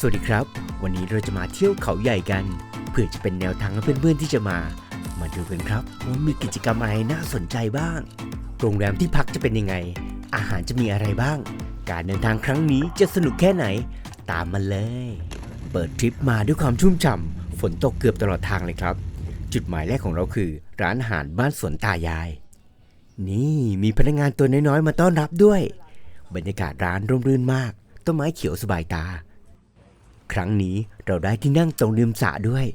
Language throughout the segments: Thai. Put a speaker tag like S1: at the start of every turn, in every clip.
S1: สวัสดีครับ วันนี้เราจะมาเที่ยวเขาใหญ่กัน เพื่อจะเป็นแนวทางให้เพื่อนๆที่จะมา มาดูกันครับว่ามีกิจกรรมอะไรน่าสนใจบ้าง โรงแรมที่พักจะเป็นยังไง อาหารจะมีอะไรบ้าง การเดินทางครั้งนี้จะสนุกแค่ไหน ตามมาเลย เปิดทริปมาด้วยความชุ่มฉ่ำฝนตกเกือบตลอดทางเลยครับ จุดหมายแรกของเราคือ ร้านอาหารบ้านสวนตายาย นี่มีพนักงานตัวน้อยๆมาต้อนรับด้วย บรรยากาศร้านร่มรื่นมาก ต้นไม้เขียวสบายตา ครั้งนี้เราได้ที่นั่งตรงริมสระด้วย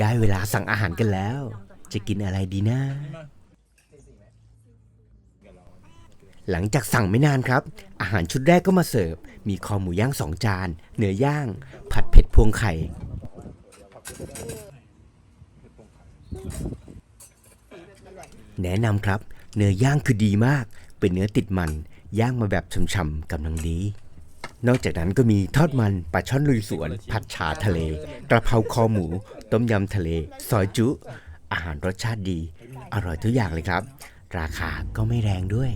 S1: ได้เวลาสั่งอาหารกันแล้ว จะกินอะไรดีนะ หลังจากสั่งไม่นานครับ อาหารชุดแรกก็มาเสิร์ฟ มีคอหมูย่างสองจาน เนื้อย่าง ผัดเผ็ดพวงไข่ แนะนำครับ เนื้อย่างคือดีมาก เป็นเนื้อติดมัน ย่างมาแบบช่ำๆกำลังดี นอกจากนั้นก็มีทอดมันปลาช่อนลุยสวน ผัดฉาทะเล กระเพราคอหมู ต้มยำทะเล ซอยจุ อาหารรสชาติดี อร่อยทุกอย่างเลยครับ ราคาก็ไม่แรงด้วย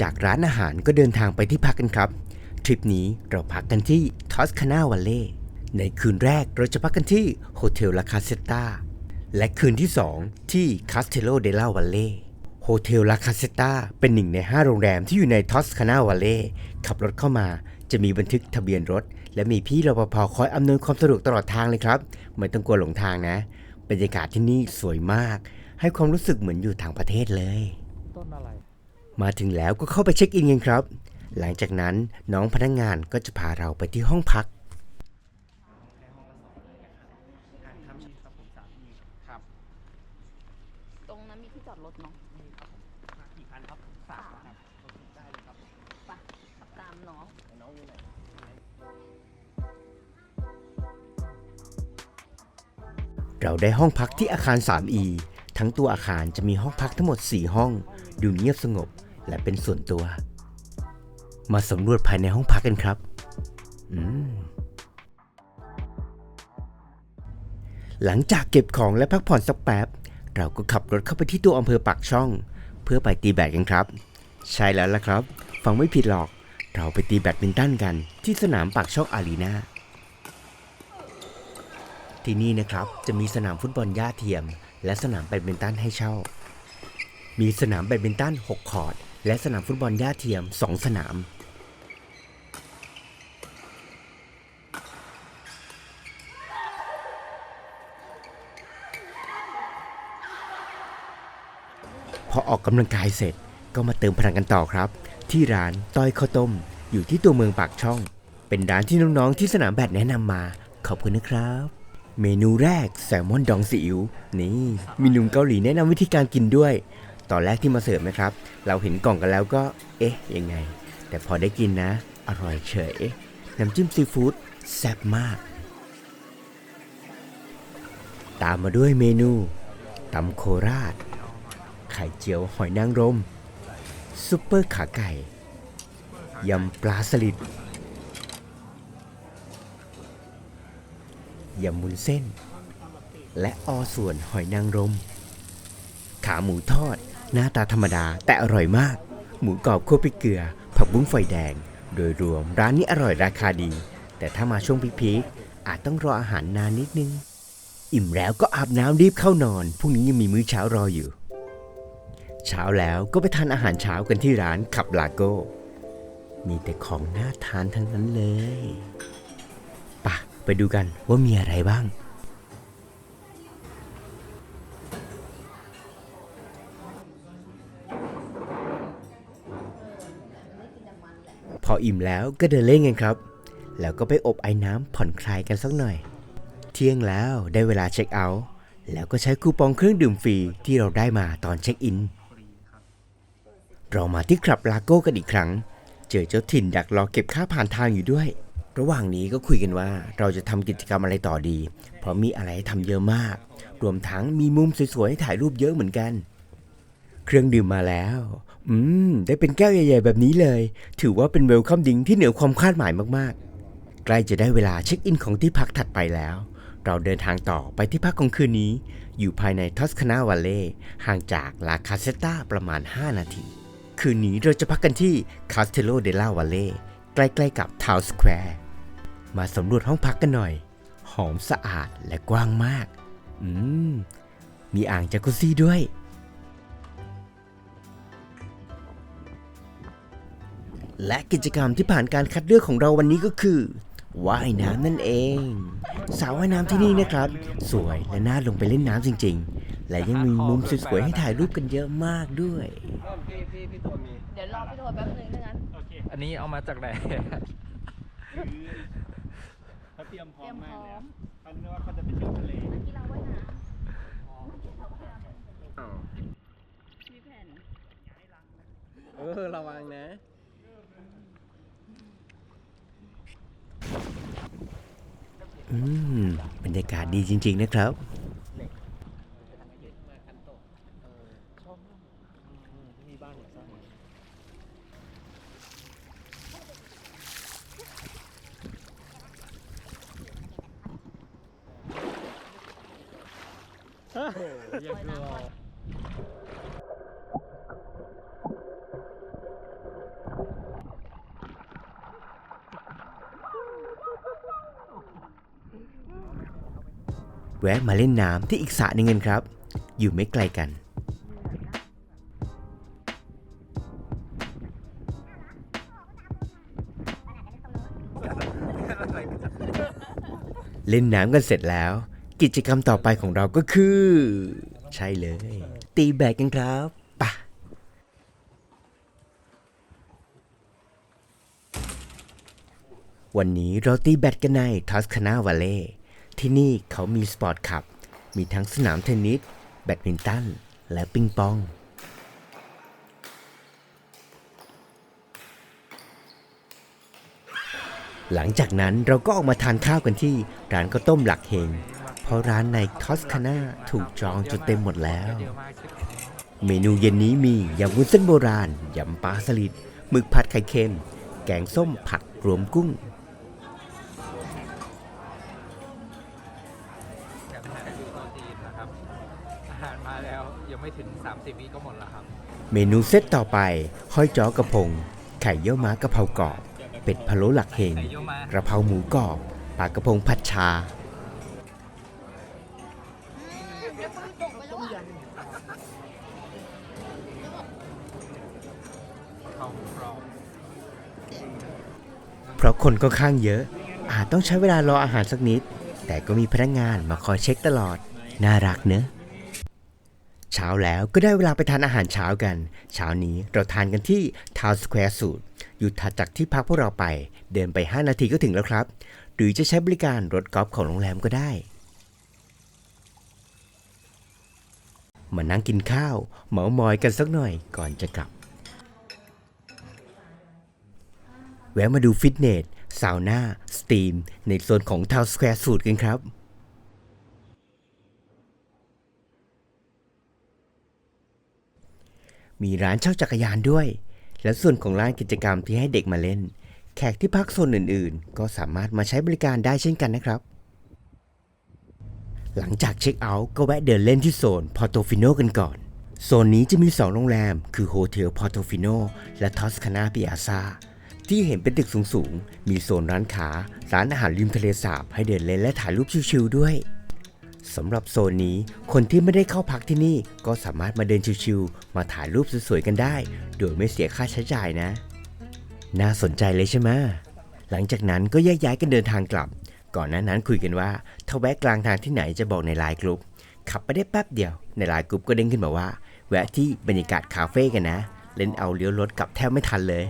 S1: จากร้านอาหารก็เดินทางไปที่พักกันครับ ทริปนี้เราพักกันที่ทอสคานาวัลเล่ในคืนแรกเราจะพักกันที่โฮเทลลาคาเซตาและคืนที่ 2 ที่คาสเทโลเดลาวัลเล่ เทลลาคาเซตาเป็นหนึ่งใน 5 โรงแรมที่อยู่ในทอสคานาวัลเล่ขับรถเข้ามา จะมีบันทึกทะเบียนรถ และมีพี่รปภคอยอำนวยความสะดวกตลอดทางเลยครับ ไม่ต้องกลัวหลงทางนะ บรรยากาศที่นี่สวยมาก ให้ความรู้สึกเหมือนอยู่ต่างประเทศเลย
S2: ต้นอะไร
S1: มาถึงแล้วก็เข้าไปเช็คอินกันครับ หลังจากนั้นน้องพนักงงานก็จะพาเราไปที่ห้องพัก
S3: เรา
S2: ได้ห้
S1: องพักที่อาคาร 3E ทั้งตัวอาคารจะมีห้องพักทั้งหมด 4 ห้อง ดูเงียบสงบและเป็นส่วนตัว มาสำรวจภายในห้องพักกันครับ อืมหลังจากเก็บของและพักผ่อนสักแป๊บ เราก็ขับรถเข้าไปที่ตัวอำเภอปากช่อง เพื่อไปตีแบดกันครับ ใช่แล้วล่ะครับ ฟังไม่ผิดหรอก เราไปตีแบดมินตันกันที่สนามปากช่องอารีนา ที่นี่นะครับจะมีสนามฟุตบอลหญ้าเทียม และสนามแบดมินตันให้เช่า มีสนามแบดมินตัน6คอร์ตและสนามฟุตบอลหญ้าเทียม 2 สนาม พอออกกำลังกายเสร็จก็มาเติมพลังกันต่อครับ ที่ร้านต้อยข้าวต้ม อยู่ที่ตัวเมืองปากช่อง เป็นร้านที่น้องๆที่สนามแบดแนะนำมา ขอบคุณนะครับ เมนูแรกแซลมอนดองซีอิ๊วนี่มีหนุ่มเกาหลีแนะนำวิธีการกินด้วย ตอนแรกที่มาเสิร์ฟนะครับ เราเห็นกล่องกันแล้วก็ เอ๊ะ ยังไง แต่พอได้กินนะ อร่อยเฉย น้ำจิ้มซีฟู้ดแซ่บมาก ตามมาด้วยเมนูตำโคราช ไข่เจียวหอยนางรมซุปเปอร์ขาไก่ยำปลาสลิด ยำมุนเส้น และอส่วนหอยนางรม ขาหมูทอด หน้าตาธรรมดาแต่อร่อยมาก หมูกรอบคั่วพริกเกลือ ผักบุ้งไฟแดง โดยรวมร้านนี้อร่อยราคาดี แต่ถ้ามาช่วงพีคๆอาจต้องรออาหารนานนิดนึง อิ่มแล้วก็อาบน้ำรีบเข้านอนพรุ่งนี้ยังมีมื้อเช้ารออยู่ เช้าแล้วก็ไปทานอาหารเช้ากันที่ร้านขับลาโก้มีแต่ของน่าทานทั้งนั้นเลย ไปดูกันว่ามีอะไรบ้าง พออิ่มแล้วก็เดินเล่นกันครับ แล้วก็ไปอบไอ้น้ำผ่อนคลายกันสักหน่อย เที่ยงแล้วได้เวลาเช็คเอาท์แล้วก็ใช้คูปองเครื่องดื่มฟรีที่เราได้มาตอนเช็คอิน เรามาที่คลับลาโก้กันอีกครั้ง เจอเจ้าถิ่นดักรอเก็บค่าผ่านทางอยู่ด้วย ระหว่างนี้ก็คุยกันว่าเราจะทำกิจกรรมอะไรต่อดี เพราะมีอะไรให้ทำเยอะมาก รวมทั้งมีมุมสวยๆให้ถ่ายรูปเยอะเหมือนกัน เครื่องดื่มมาแล้ว อืม ได้เป็นแก้วใหญ่ๆแบบนี้เลย ถือว่าเป็นเวลคัมดิงที่เหนือความคาดหมายมากๆ ใกล้จะได้เวลาเช็คอินของที่พักถัดไปแล้ว เราเดินทางต่อไปที่พักของคืนนี้ อยู่ภายในทอสคานาวัลเล่ห่างจากลาคาเซตาประมาณ 5 นาที คืนนี้เราจะพักกันที่คาสเทโลเดลาวัลเล่ ใกล้ๆกับทาวน์สแควร์มาสำรวจห้องพักกันหน่อย หอมสะอาดและกว้างมาก อืม มีอ่างจากุซี่ด้วย และกิจกรรมที่ผ่านการคัดเลือกของเราวันนี้ก็คือว่ายน้ำนั่นเองสระว่ายน้ำที่นี่นะครับ สวยและน่าลงไปเล่นน้ำจริง ๆ และยังมีมุมสวยๆให้ถ่ายรูปกันเยอะมากด้วย
S3: เดี๋ยวรอพี่โทรแป๊บนึง น
S2: โอเค
S4: อันนี้เอามาจากไหน
S2: เขาเตรียมพ
S3: เต
S2: ร้อ
S3: รี
S2: ม
S3: ยมพ
S2: มาก
S3: ร้อ
S2: แล้ว
S3: ม
S2: เขาเรียกว่าเขาจะไปเที่ยวทะเล
S3: นักกีฬาว่ายน้ำมีแผ่น
S4: เออระวังนะ
S1: อืมบรรยากาศดีจริง ๆ นะครับ แวะมาเล่นน้ำที่อีกสระหนึงกันครับ อยู่ไม่ไกลกัน เล่นน้ำกันเสร็จแล้ว กิจกรรมต่อไปของเราก็คือ ใช่เลย ตีแบดกันครับปะวันนี้เราตีแบดกันในทัสคานาวัลเลย์ที่นี่เขามีสปอร์ตคลับ มีทั้งสนามเทนนิส แบดมินตัน และปิงปองหลังจากนั้นเราก็ออกมาทานข้าวกันที่ร้านข้าวต้มหลักเฮงเพ ราะร้านในทอสคานาถูกจองจนเต็มหมดแล้ว เมนูเย็นนี้มียำวุ้นเส้นโบราณ ยำปลาสลิดหมึกผัดไข่เค็ม แกงส้มผัดรวมกุ้ง
S4: อยากให้ดูตอนจีนนะครับ อาหารมาแล้วยังไม่ถึง 30วิก็หมดแล้วครับ
S1: เมนูเซตต่อไป ห้อยจ้อกระพง ไข่เยี่ยวม้ากะเพรากรอบ เป็ดพะโล้หลักเฮง
S4: ไข่เยี่ยวม้าก
S1: ระเพราหมูกรอบ ปลากระพงผัดชา
S4: เขากรอบ
S1: เพราะ คนก็ข้างเยอะ อาจต้องใช้เวลารออาหารสักนิด แต่ก็มีพนักงานมาคอยเช็คตลอด น่ารักเนอะเช้าแล้วก็ได้เวลาไปทานอาหารเช้ากัน เช้านี้เราทานกันที่ทาวน์สแควร์สูตรอยู่ถัดจากที่พักพวกเราไป เดินไป 5 นาทีก็ถึงแล้วครับ หรือจะใช้บริการรถกอล์ฟของโรงแรมก็ได้ มานั่งกินข้าวเหมามอยกันสักหน่อยก่อนจะกลับ วะมาดูฟิตเนสซาวน่า สตีม ในโซนของทาวสแควร์สูตรกันครับมีร้านเช่าจักรยานด้วย และส่วนของร้านกิจกรรมที่ให้เด็กมาเล่น แขกที่พักโซนอื่นๆ ก็สามารถมาใช้บริการได้เช่นกันนะครับ หลังจากเช็คเอาท์ก็แวะเดินเล่นที่โซนพอร์โตฟิโนกันก่อน โซนนี้จะมี 2 โรงแรม คือโฮเทลพอร์โตฟิโนและทอสคานาปิอาซา ที่เห็นเป็นตึกสูงๆ มีโซนร้านค้าร้านอาหารริมทะเลสาบให้เดินเล่นและถ่ายรูปชิลๆด้วยสำหรับโซนนี้คนที่ไม่ได้เข้าพักที่นี่ก็สามารถมาเดินชิวๆมาถ่ายรูปสวยๆกันได้ โดยไม่เสียค่าใช้จ่ายนะ น่าสนใจเลยใช่ไหมหลังจากนั้นก็แยกย้ายกันเดินทางกลับ ก่อนหน้านั้นคุยกันว่าถ้าแวะกลางทางที่ไหนจะบอกในไลน์กลุ่มขับไปได้แป๊บเดียวในไลน์กลุ่มก็เด้งขึ้นมาว่า แวะที่บรรยากาศคาเฟ่กันนะ เล่นเอาเลี้ยวรถกลับแทบไม่ทันเลย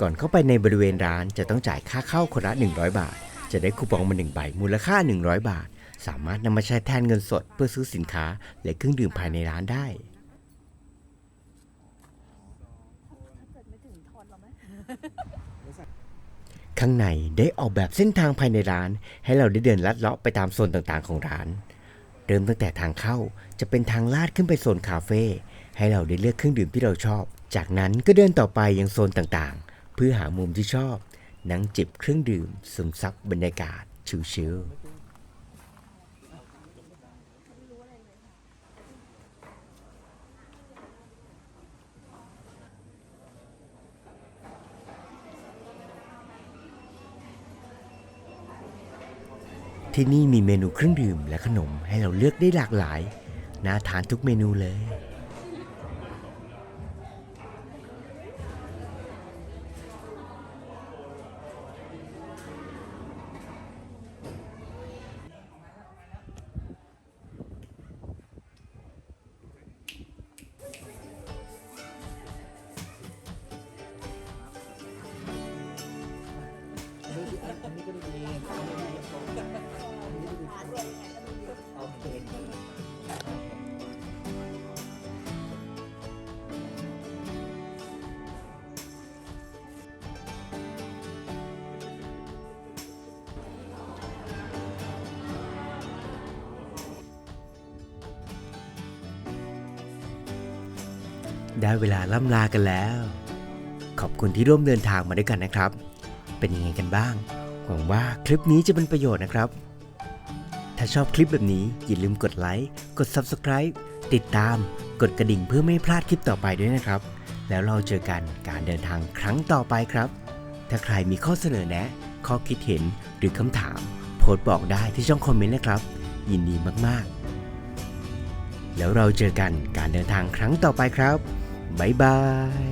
S1: ก่อนเข้าไปในบริเวณร้านจะต้องจ่ายค่าเข้าคนละ100 บาท จะได้คูปองมา1ใบมูลค่า 100 บาท สามารถนำมาใช้แทนเงินสดเพื่อซื้อสินค้าและเครื่องดื่มภายในร้านได้ข้างในได้ออกแบบเส้นทางภายในร้าน ให้เราได้เดินลัดเลาะไปตามโซนต่างๆของร้าน เริ่มตั้งแต่ทางเข้าจะเป็นทางลาดขึ้นไปโซนคาเฟ่ให้เราได้เลือกเครื่องดื่มที่เราชอบ จากนั้นก็เดินต่อไปยังโซนต่างๆ พื่อหามุมที่ชอบ นั่งจิบเครื่องดื่มซึมซับบรรยากาศชิลๆที่นี่มีเมนูเครื่องดื่มและขนมให้เราเลือกได้หลากหลาย น่าทานทุกเมนูเลย ได้เวลาล่ำลากันแล้ว ขอบคุณที่ร่วมเดินทางมาด้วยกันนะครับ เป็นยังไงกันบ้าง หวังว่าคลิปนี้จะเป็นประโยชน์นะครับ ถ้าชอบคลิปแบบนี้อย่าลืมกดไลค์ กด Subscribe ติดตาม กดกระดิ่งเพื่อไม่พลาดคลิปต่อไปด้วยนะครับ แล้วเราเจอกันการเดินทางครั้งต่อไปครับ ถ้าใครมีข้อเสนอแนะ ข้อคิดเห็นหรือคำถาม โพสต์บอกได้ที่ช่องคอมเมนต์นะครับ ยินดีมากๆ แล้วเราเจอกันการเดินทางครั้งต่อไปครับ บ๊ายบาย